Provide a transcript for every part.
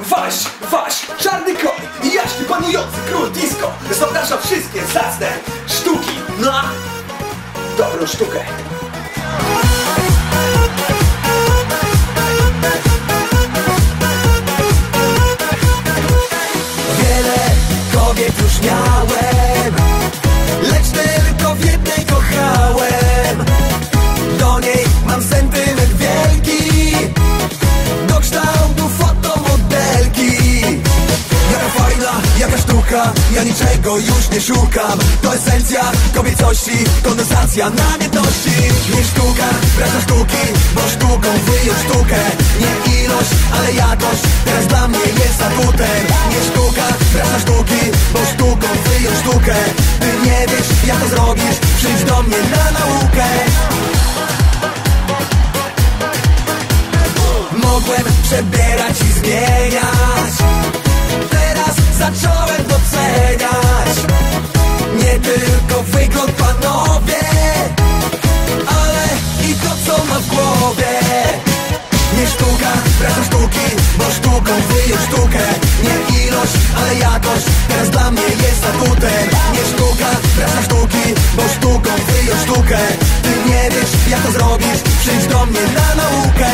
Wasz, wasz czarny koń i jaśni panujący król disco. Zapraszam wszystkie zacne sztuki na dobrą sztukę. Ja niczego już nie szukam. To esencja kobiecości, kondensacja namiętności. Nie sztuka, praca sztuki, bo sztuką wyjąć sztukę. Nie ilość, ale jakość, teraz dla mnie jest atutem. Nie sztuka, praca sztuki, bo sztuką wyjąć sztukę. Ty nie wiesz, jak to zrobisz, przyjdź do mnie na naukę. Mogłem przebierać i zmieniać panowie. Ale i to co ma w głowie. Nie sztuka, praca sztuki Bo sztuką wyjąć sztukę. Nie ilość, ale jakość Teraz dla mnie jest atutem. Nie sztuka, praca sztuki Bo sztuką wyjąć sztukę. Ty nie wiesz jak to zrobisz Przyjdź do mnie na naukę.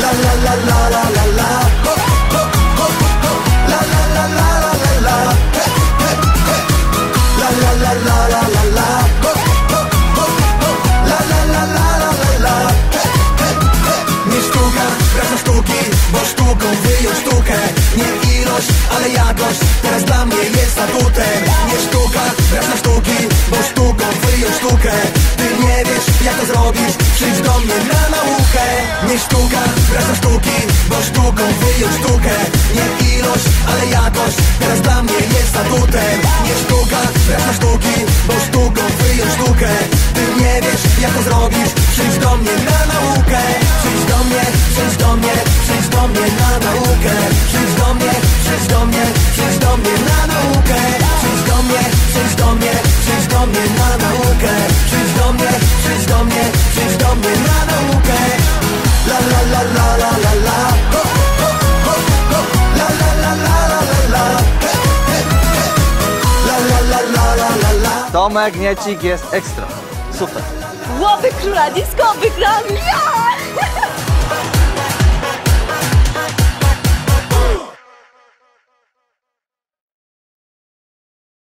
La la la la Bo sztuką wyjąć sztukę. Ty nie wiesz jak to zrobisz Przyjdź do mnie na naukę. Nie sztuka, praca sztuki Bo sztuką wyjąć sztukę. Nie ilość, ale jakość. Teraz dla mnie jest atutem. Nie sztuka, praca sztuki Bo sztuką wyjąć sztukę. Ty nie wiesz jak to zrobisz Przyjdź do mnie na naukę. Przyjdź do mnie, przyjdź do mnie Przyjdź do mnie na naukę. Przyjdź do mnie, Tomek Niecik jest ekstra. Super. Głowy króla disco wygrałam ja!